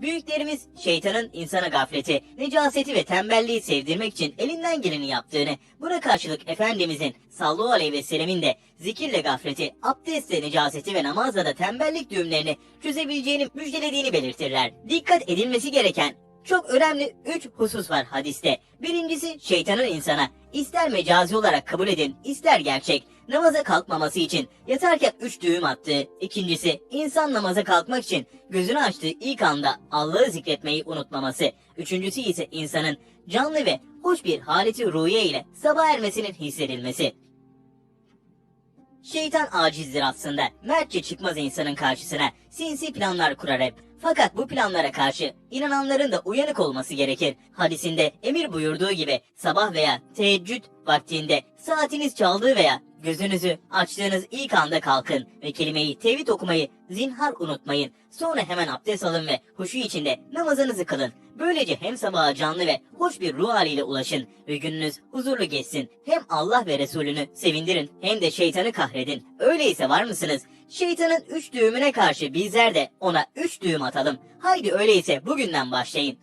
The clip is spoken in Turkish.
Büyüklerimiz şeytanın insana gafleti, necaseti ve tembelliği sevdirmek için elinden geleni yaptığını, buna karşılık Efendimizin sallallahu aleyhi ve sellemin de zikirle gafleti, abdestle necaseti ve namazla da tembellik düğümlerini çözebileceğini müjdelediğini belirtirler. Dikkat edilmesi gereken çok önemli üç husus var hadiste. Birincisi şeytanın insana ister mecazi olarak kabul edin ister gerçek namaza kalkmaması için yatarken üç düğüm attığı. İkincisi insan namaza kalkmak için gözünü açtığı ilk anda Allah'ı zikretmeyi unutmaması. Üçüncüsü ise insanın canlı ve hoş bir haleti ruhiye ile sabah ermesinin hissedilmesi. Şeytan acizdir aslında. Mertçe çıkmaz insanın karşısına. Sinsi planlar kurar hep. Fakat bu planlara karşı inananların da uyanık olması gerekir. Hadisinde emir buyurduğu gibi sabah veya teheccüd vaktinde saatiniz çaldığı veya gözünüzü açtığınız ilk anda kalkın ve kelimeyi tevhid okumayı zinhar unutmayın. Sonra hemen abdest alın ve huşu içinde namazınızı kılın. Böylece hem sabaha canlı ve hoş bir ruh haliyle ulaşın ve gününüz huzurlu geçsin. Hem Allah ve Resulünü sevindirin hem de şeytanı kahredin. Öyleyse var mısınız? Şeytanın üç düğümüne karşı bizler de ona üç düğüm atalım. Haydi öyleyse bugünden başlayın.